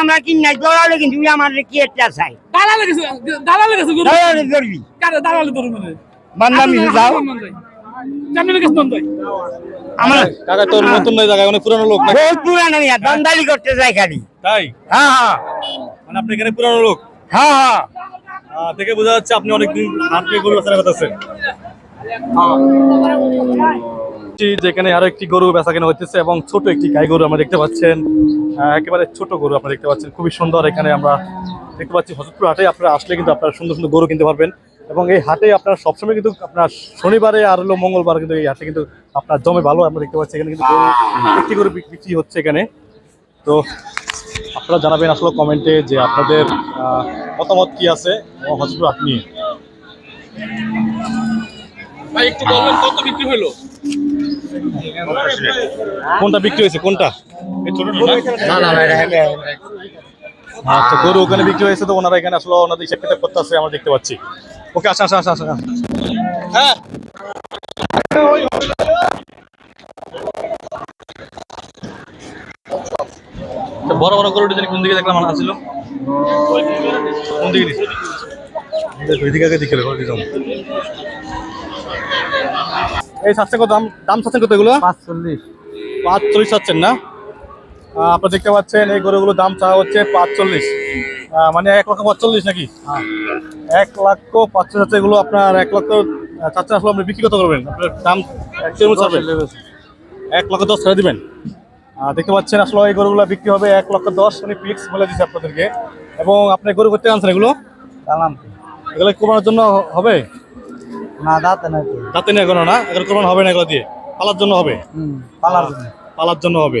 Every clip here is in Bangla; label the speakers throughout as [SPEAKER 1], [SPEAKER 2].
[SPEAKER 1] আমরা কিন নাই কিন্তু আমার কি একটা চাই?
[SPEAKER 2] দালালে গেছে দালালে গেছে গরু
[SPEAKER 1] ধরবি
[SPEAKER 2] কারে দালালে ধরু মানে?
[SPEAKER 1] বান্দামি যাও।
[SPEAKER 2] জামিলে গেছে নন্দই
[SPEAKER 1] আমার
[SPEAKER 3] কাকা তোর নতুন নয় জায়গায় অনেক পুরানো লোক
[SPEAKER 1] বহুত পুরানো মিয়া দন্দালি করতে খালি।
[SPEAKER 3] তাই?
[SPEAKER 1] হ্যাঁ হ্যাঁ।
[SPEAKER 3] মানে আপনি এখানে পুরানো লোক?
[SPEAKER 1] হ্যাঁ হ্যাঁ।
[SPEAKER 3] দেখে বোঝা যাচ্ছে আপনি অনেকদিন আপনি গরু যেখানে আরও একটি গরু বেচা কেনা হচ্ছে এবং ছোট একটি গাই গরু আমরা দেখতে পাচ্ছেন। একেবারে ছোট গরু আপনারা দেখতে পাচ্ছেন। খুবই সুন্দর এখানে আমরা দেখতে পাচ্ছি হজরতপুর হাটে। আপনারা আসলে কিন্তু আপনারা সুন্দর সুন্দর গরু কিনতে পারবেন। এবং এই হাটে আপনার সবসময় কিন্তু আপনার শনিবারে আর হলো মঙ্গলবার কিন্তু এই হাটে কিন্তু আপনার জমে ভালো আমরা দেখতে পাচ্ছি। এখানে কিন্তু গরু একটি গরু বিক্রি হচ্ছে এখানে। তো আপনারা জানাবেন আসলে কমেন্টে যে আপনাদের মতামত কি আছে হজরতপুর হাট নিয়ে।
[SPEAKER 2] ভাই একটু বলবেন কত বিক্রি হলো?
[SPEAKER 3] কোনটা বিক্রি হয়েছে? কোনটা? না?
[SPEAKER 1] না না
[SPEAKER 3] আচ্ছা গরু ওখানে বিক্রি হয়েছে তো ওনারা এখানে আসলে ওনাদের হিসাব কিতাব করতে আসছে আমরা দেখতে পাচ্ছি। ওকে আসা আসা আসা আসা হ্যাঁ। বড় বড় গরুটি জানি কোন দিকে দেখলাম আমার আছিল কোন দিকে আগে এই চাচ্ছে কত দাম? দাম চাচ্ছেন কত এগুলো?
[SPEAKER 1] পাঁচচল্লিশ।
[SPEAKER 3] পাঁচ চল্লিশ চাচ্ছেন না? আপনারা দেখতে পাচ্ছেন এই গরুগুলোর দাম চাওয়া হচ্ছে পাঁচ চল্লিশ মানে এক লক্ষ পাঁচচল্লিশ নাকি? এক লক্ষ পাঁচচল্লিশ হচ্ছে এগুলো আপনার এক লক্ষ চাচ্ছেন আসলে আপনি বিক্রি কত করবেন? আপনার দাম এক লক্ষ দশ ছেড়ে দিবেন। দেখতে পাচ্ছেন আসলে এই গরুগুলো বিক্রি হবে এক লক্ষ দশ। উনি ফিক্স বলে দিচ্ছে আপনাদেরকে। এবং আপনি গরু করতে আনছেন এগুলো?
[SPEAKER 1] সালাম
[SPEAKER 3] এগুলো কোরবানোর জন্য হবে?
[SPEAKER 1] না দাঁত না তো
[SPEAKER 3] তাতে না এগুলো না এগুলো কোরবান হবে না এগুলো দিয়ে। পালার জন্য হবে?
[SPEAKER 1] পালার
[SPEAKER 3] পালার জন্য হবে।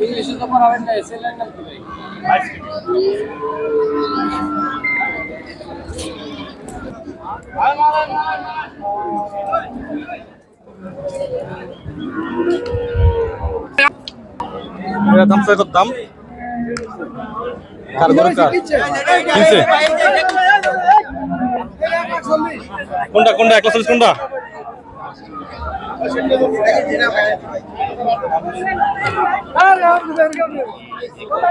[SPEAKER 2] ইংলিশে তো পড়াবেন না ছেলের নাম কি ভাই
[SPEAKER 3] কার কিনছে? কোনটা কোনটা? এক লাখ চল্লিশ কোনটা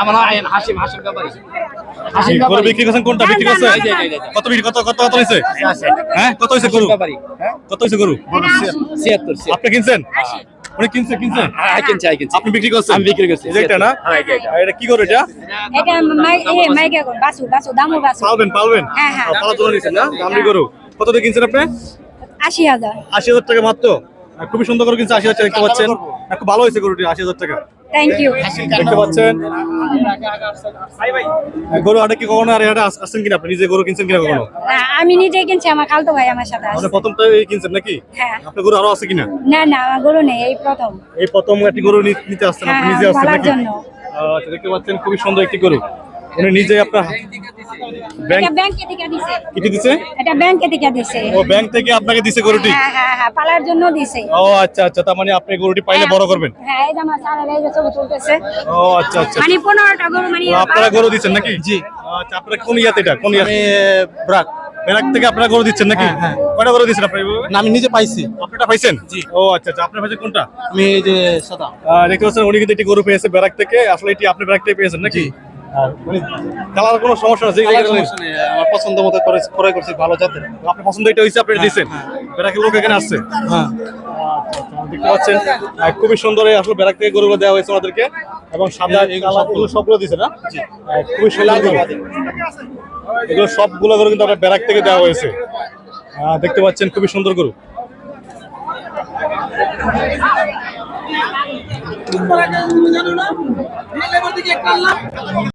[SPEAKER 2] আমার আয়ন হাসিম হাসিম কাবারি।
[SPEAKER 3] এই গরু বিক্রি করছেন কোনটা বিক্রি করছে? কত বিক্রি কত কত কত হয়েছে? হ্যাঁ কত হয়েছে গরু? কত হয়েছে গরু?
[SPEAKER 2] ছিয়াত্তর
[SPEAKER 3] আপনি কিনছেন? উনি কিনছে কিনছে?
[SPEAKER 2] আই কিনছি আই কিনছি।
[SPEAKER 3] আপনি বিক্রি করছেন?
[SPEAKER 2] আমি বিক্রি করছি।
[SPEAKER 3] এটা না? এটা। কি এটা?
[SPEAKER 4] এটা মাই মাইকে বাসু বাসু দামু বাসু
[SPEAKER 3] পালবেন পালবেন?
[SPEAKER 4] হ্যাঁ, হ্যাঁ।
[SPEAKER 3] পালার জন্য নিছেন না? দামড়ি গরু। কত দিয়ে কিনছেন আপনি?
[SPEAKER 4] আশি হাজার।
[SPEAKER 3] টাকা মাত্র। খুবই সুন্দর করে কিনছে আশি হাজার টাকা দেখতে পাচ্ছেন। খুব ভালো হয়েছে গরুটি আশি হাজার টাকা।
[SPEAKER 4] থ্যাংক ইউ
[SPEAKER 3] দেখতে পাচ্ছেন? গরু হাটে কি কখনো? আর হাটে আসছেন কিনা আপনি? নিজে গরু কিনছেন কিনা কখনো?
[SPEAKER 4] আমি নিজে কিনছি আমার খালতো ভাই আমার সাথে আছে।
[SPEAKER 3] প্রথম তো এই কিনছেন নাকি?
[SPEAKER 4] হ্যাঁ।
[SPEAKER 3] আপনার গরু আরও আছে কিনা?
[SPEAKER 4] না না আমার গরু নেই এই প্রথম।
[SPEAKER 3] এই প্রথম একটি গরু নিতে আসছেন আপনি
[SPEAKER 4] হ্যাঁ,
[SPEAKER 3] নিজে আসছেন নাকি? আচ্ছা দেখতে পাচ্ছেন খুবই সুন্দর একটি গরু। উনি নিজে আপনার ব্যাংক
[SPEAKER 4] এটা ব্যাংকে থেকে দিছে। এটা ব্যাংকে থেকে দিছে।
[SPEAKER 3] ও ব্যাংক থেকে আপনাকে দিছে গরুটি?
[SPEAKER 4] হ্যাঁ হ্যাঁ হ্যাঁ পালার জন্য দিছে।
[SPEAKER 3] ও আচ্ছা আচ্ছা তার মানে আপনি গরুটি পাইলে বড় করবেন?
[SPEAKER 4] হ্যাঁ এই যে আমার সারা এই যে ছবি তুলতেছে।
[SPEAKER 3] ও আচ্ছা আচ্ছা।
[SPEAKER 4] মানে গরু মানে
[SPEAKER 3] আপনারা গরু দিচ্ছেন নাকি? জি। আচ্ছা আপনারা কোন ইয়াতে এটা? কোন ইয়াতে? ব্রাক। ব্রাক থেকে আপনারা গরু দিচ্ছেন নাকি? কয়টা গরু দিচ্ছেন আপনি
[SPEAKER 5] না আমি নিজে পাইছি।
[SPEAKER 3] আপনারটা পাইছেন? জি। ও আচ্ছা আচ্ছা আপনার পাইছেন কোনটা?
[SPEAKER 5] আমি এই যে সাদা।
[SPEAKER 3] দেখতে পাচ্ছেন উনি কিন্তু একটি গরু পেয়েছে ব্যারাক থেকে। আসলে এটি আপনি ব্যারাক থেকে পেয়েছেন নাকি? আর উনি কালার কোনো সমস্যা নেই
[SPEAKER 5] আমার পছন্দ মতো করে ক্রয় করছি ভালো জাতের।
[SPEAKER 3] আপনার পছন্দ এটা হয়েছে আপনি দিচ্ছেন ব্যারাকের লোক এখানে আসছে?
[SPEAKER 5] হ্যাঁ।
[SPEAKER 3] আচ্ছা, আচ্ছা, দেখতে পাচ্ছেন খুবই সুন্দর এই আসলে ব্যারাক থেকে গরুগুলো দেওয়া হয়েছে ওনাদেরকে এবং সাদা কালার এগুলো সবগুলো দিছে না? খুবই সুন্দর গরু। এগুলো সবগুলো গরু কিন্তু আপনার ব্যারাক থেকে দেওয়া হয়েছে। আহ, দেখতে পাচ্ছেন খুবই সুন্দর গরু।